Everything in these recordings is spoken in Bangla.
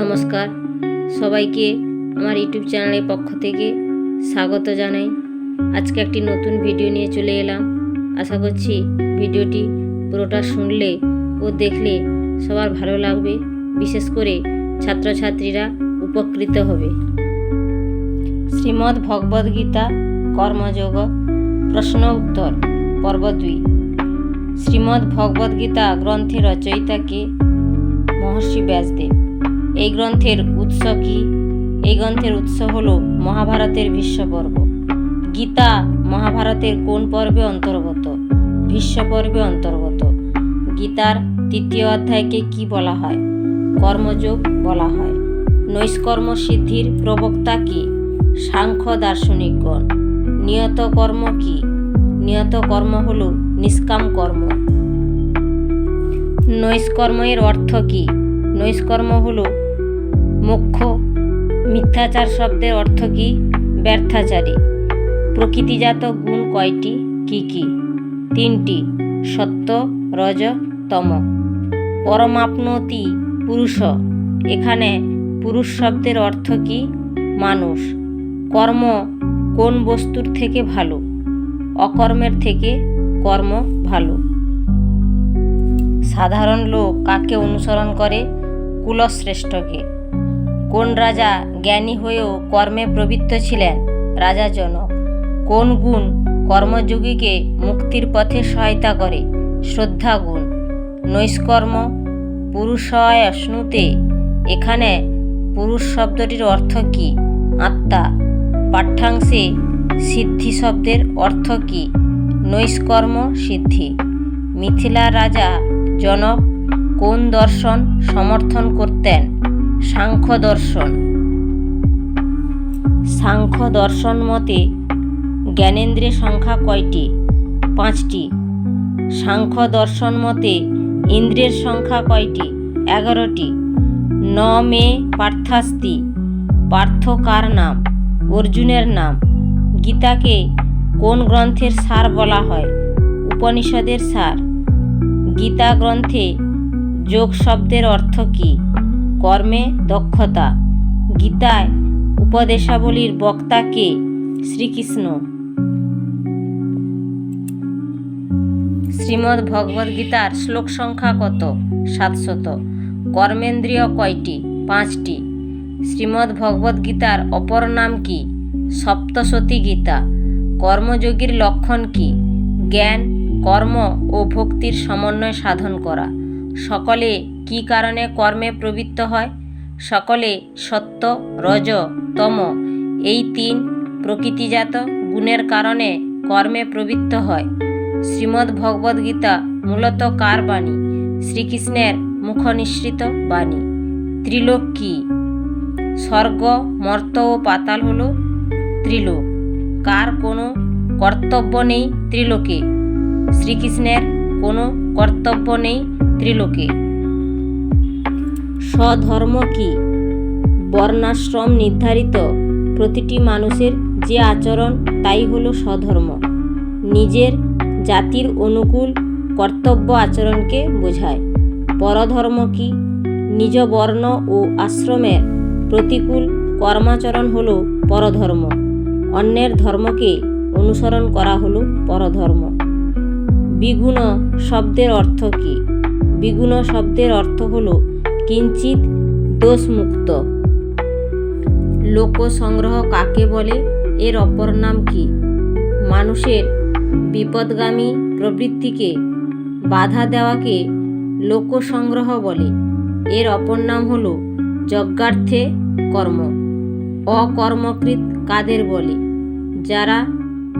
নমস্কার। সবাইকে আমার ইউটিউব চ্যানেলের পক্ষ থেকে স্বাগত জানাই। আজকে একটি নতুন ভিডিও নিয়ে চলে এলাম। আশা করছি ভিডিওটি পুরোটা শুনলে ও দেখলে সবার ভালো লাগবে। বিশেষ করে ছাত্রছাত্রীরা উপকৃত হবে। শ্রীমদ্ ভগবদ্ গীতা কর্মযোগ, প্রশ্ন উত্তর, পর্ব দুই। শ্রীমদ্ ভগবদ্ গীতা গ্রন্থের রচয়িতাকে মহর্ষি ব্যাসদেব। এই গ্রন্থের উৎস কি? এই গ্রন্থের উৎস হল মহাভারতের ভীষ্ম পর্ব গীতা মহাভারতের কোন পর্বে অন্তর্গত? ভীষ্ম পর্বে অন্তর্গত। গীতার তৃতীয় অধ্যায়কে কি বলা হয়? কর্মযোগ বলা হয়। নৈষ্কর্ম সিদ্ধির প্রবক্তা কি? সাংখ্য দার্শনিকগণ। নিয়ত কর্ম কি? নিয়ত কর্ম হল নিষ্কাম কর্ম। নৈষ্কর্মের অর্থ কি? নৈষ্কর্ম হল মোক্ষ মিথ্যাচার শব্দের অর্থ কী? ব্যর্থাচারী। প্রকৃতিজাত গুণ কয়টি? কি কি? তিনটি। সত্য, রজ, তম। পরমাপ্নতি পুরুষ। এখানে পুরুষ শব্দের অর্থ কি? মানুষ। কর্ম কোন বস্তুর থেকে ভালো? অকর্মের থেকে কর্ম ভালো। সাধারণ লোক কাকে অনুসরণ করে? কুলশ্রেষ্ঠকে। কোন রাজা জ্ঞানী হয়েও কর্মে প্রবৃত্ত ছিলেন? রাজা জনক, কোন গুণ কর্মযোগীকে মুক্তির পথে সহায়তা করে? শ্রদ্ধা গুণ, নৈষ্কর্ম, পুরুষয় এখানে পুরুষ শব্দটির অর্থ কি? আত্মা, পাঠ্যাংশে সিদ্ধি শব্দের অর্থ কি? নৈষ্কর্ম সিদ্ধি, মিথিলা রাজা জনক কোন দর্শন সমর্থন করতেন? সাংখ্য দর্শন সাংখ্য দর্শন মতে জ্ঞানেন্দ্রের সংখ্যা কয়টি? পাঁচটি। সাংখ্য দর্শন মতে ইন্দ্রের সংখ্যা কয়টি? এগারোটি। ন মে পার্থাস্তি পার্থ কার নাম? অর্জুনের নাম। গীতাকে কোন গ্রন্থের সার বলা হয়? উপনিষদের সার। গীতা গ্রন্থে যোগ শব্দের অর্থ কী? কর্মে দক্ষতা। গীতায় উপদেশাবলীর বক্তা কে? শ্রীকৃষ্ণ। শ্রীমদ্ ভগবদ্ গীতার শ্লোক সংখ্যা কত? সাতশত। কর্মেন্দ্রীয় কয়টি? পাঁচটি। শ্রীমদ্ ভগবদ্ গীতার অপর নাম কি? সপ্তশতী গীতা। কর্মযোগীর লক্ষণ কি? জ্ঞান, কর্ম ও ভক্তির সমন্বয় সাধন করা। সকলে কি কারণে কর্মে প্রবৃত্ত হয়? সকলে সত্য, রজ, তম, এই তিন প্রকৃতিজাত গুণের কারণে কর্মে প্রবৃত্ত হয়। শ্রীমদ্ ভগবদ্ গীতা মূলত কার বাণী? শ্রীকৃষ্ণের মুখনিসৃত বাণী। ত্রিলোক কি? স্বর্গ মর্ত ও পাতাল হল ত্রিলোক। কার কোনো কর্তব্য নেই ত্রিলোকে? শ্রীকৃষ্ণের কোনো কর্তব্য নেই ত্রিলোকে। স্বধর্ম কি? বর্ণাশ্রম নির্ধারিত প্রতিটি মানুষের যে আচরণ, তাই হলো স্বধর্ম। নিজের জাতির অনুকূল কর্তব্য আচরণকে বোঝায়। পরধর্ম কি? নিজ বর্ণ ও আশ্রমের প্রতিকূল কর্মাচরণ হল পরধর্ম। অন্যের ধর্মকে অনুসরণ করা হলো পরধর্ম। বিগুণ শব্দের অর্থ কী? বিগুণ শব্দের অর্থ হল কিঞ্চিত দোষমুক্ত। লোক সংগ্রহ কাকে বলে? এর অপর নাম কি? মানুষের বিপদগামী প্রবৃত্তিকে বাধা দেওয়াকে লোক সংগ্রহ বলে। এর অপর নাম হল যজ্ঞার্থে কর্ম। অকর্মকৃত কাদের বলে? যারা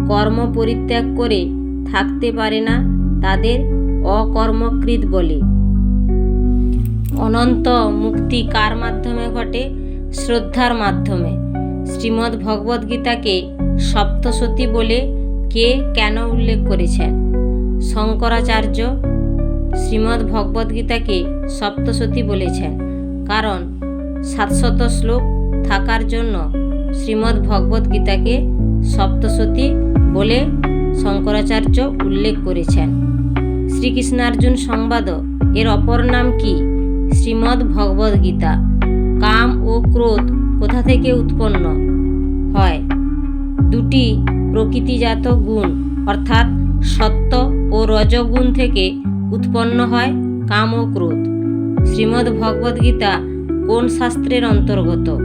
কর্ম পরিত্যাগ করে থাকতে পারে না, তাদের অকর্মকৃত বলে। অনন্ত মুক্তি কার মাধ্যমে ঘটে? শ্রদ্ধার মাধ্যমে। শ্রীমদ্ ভগবদ্গীতাকে সপ্তসতী বলে কে কেন উল্লেখ করেছেন? শঙ্করাচার্য শ্রীমদ্ ভগবদ্গীতাকে সপ্তসতী বলেছেন। কারণ সাতশত শ্লোক থাকার জন্য শ্রীমদ্ ভগবদ্গীতাকে সপ্তসতী বলে শঙ্করাচার্য উল্লেখ করেছেন। শ্রীকৃষ্ণার্জুন সংবাদ এর অপর নাম কি? শ্রীমদ্ ভগবদ্ গীতা কাম ও ক্রোধ কোথা থেকে উৎপন্ন? হয়। দুটি প্রকৃতিজাত গুণ, অর্থাৎ সত্য ও রজগুণ থেকে উৎপন্ন হয় কাম ও ক্রোধ। শ্রীমদ্ ভগবদ্গীতা কোন শাস্ত্রের অন্তর্গত?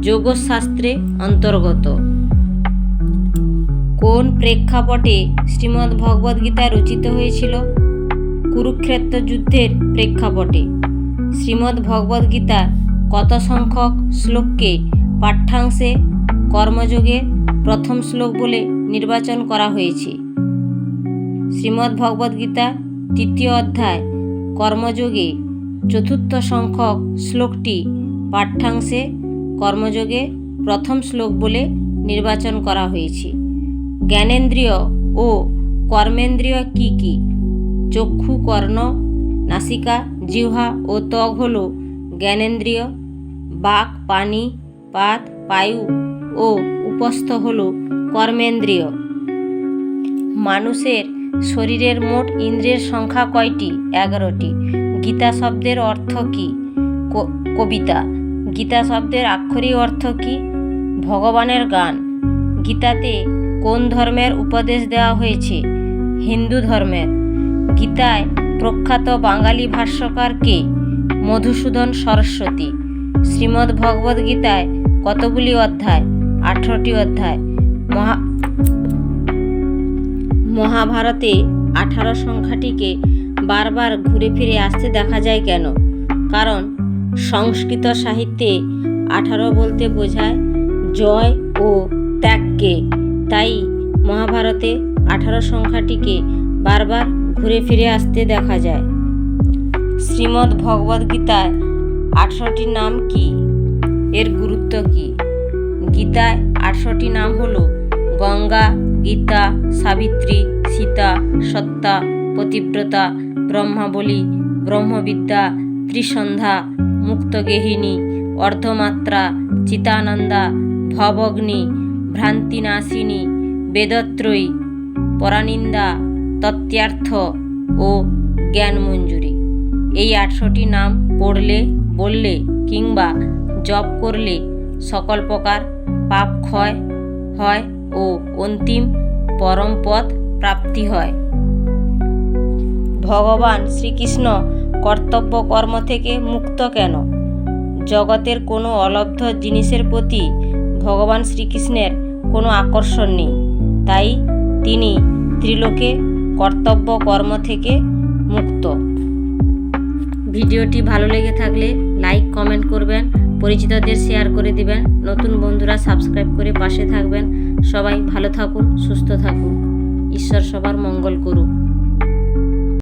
যোগশাস্ত্রে অন্তর্গত। কোন প্রেক্ষাপটে শ্রীমদ্ ভগবদ্গীতা রচিত হয়েছিল? কুরুক্ষেত্র যুদ্ধের প্রেক্ষাপটে। শ্রীমদ্ ভগবদ্গীতার কত সংখ্যক শ্লোককে পাঠ্যাংশে কর্মযোগে প্রথম শ্লোক বলে নির্বাচন করা হয়েছে। শ্রীমদ্ ভগবদ্গীতা তৃতীয় অধ্যায়, কর্মযোগে চতুর্থ সংখ্যক শ্লোকটি পাঠ্যাংশে কর্মযোগে প্রথম শ্লোক বলে নির্বাচন করা হয়েছে। জ্ঞানেন্দ্রিয় ও কর্মেন্দ্রিয় কি কি? চক্ষু, কর্ণ, নাসিকা জিহ্বা ও ত্বক হল জ্ঞানেন্দ্রিয়, বাক, পানি, পাত পায়ু ও উপস্থ হল কর্মেন্দ্রিয়। মানুষের শরীরের মোট ইন্দ্রিয়ের সংখ্যা কয়টি? এগারোটি। গীতা শব্দের অর্থ ক- কবিতা। গীতা শব্দের আক্ষরিক অর্থ কী? ভগবানের গান। গীতাতে কোন ধর্মের উপদেশ দেওয়া হয়েছে? হিন্দু ধর্মের। গীতায় প্রখ্যাত বাঙালি ভাষ্যকার কে? মধুসূদন সরস্বতী। শ্রীমদ্ ভগবদ গীতায় কতগুলি অধ্যায়? আঠারোটি অধ্যায়। মহা মহাভারতে আঠারো সংখ্যাটিকে বারবার ঘুরে ফিরে আসতে দেখা যায় কেন? কারণ সংস্কৃত সাহিত্যে আঠারো বলতে বোঝায় জয় ও ত্যাগকে। তাই মহাভারতে আঠারো সংখ্যাটিকে বারবার ঘুরে ফিরে আসতে দেখা যায়। শ্রীমদ্ ভগবদ্গীতায় আঠারোটি নাম কি? এর গুরুত্ব কি? গীতায় আটশোটি নাম হলো গঙ্গা, গীতা, সাবিত্রী, সীতা, সত্তা, পতিব্রতা, ব্রহ্মাবলী, ব্রহ্মবিদ্যা, ত্রিসন্ধ্যা, মুক্তগেহিনী, অর্ধমাত্রা, চিতানন্দা, ভবগ্নি, ভ্রান্তিনাশিনী, বেদত্রয়ী, পরানিন্দা তত্ত্বার্থ ও জ্ঞানমঞ্জুরি। এই আটশোটি নাম পড়লে, বললে কিংবা জপ করলে সকল প্রকার পাপ ক্ষয় হয় ও অন্তিম পরম পদ প্রাপ্তি হয়। ভগবান শ্রীকৃষ্ণ কর্তব্য কর্ম থেকে মুক্ত কেন? জগতের কোনো অলব্ধ জিনিসের প্রতি ভগবান শ্রীকৃষ্ণের কোনো আকর্ষণ নেই। তাই তিনি ত্রিলোকে কর্তব্য, কর্ম থেকে মুক্ত। ভিডিওটি ভালো লেগে থাকলে লাইক, কমেন্ট করবেন, পরিচিতদের শেয়ার করে দিবেন, নতুন বন্ধুরা সাবস্ক্রাইব করে পাশে থাকবেন। সবাই ভালো থাকুন, সুস্থ থাকুন। ঈশ্বর সবার মঙ্গল করুক।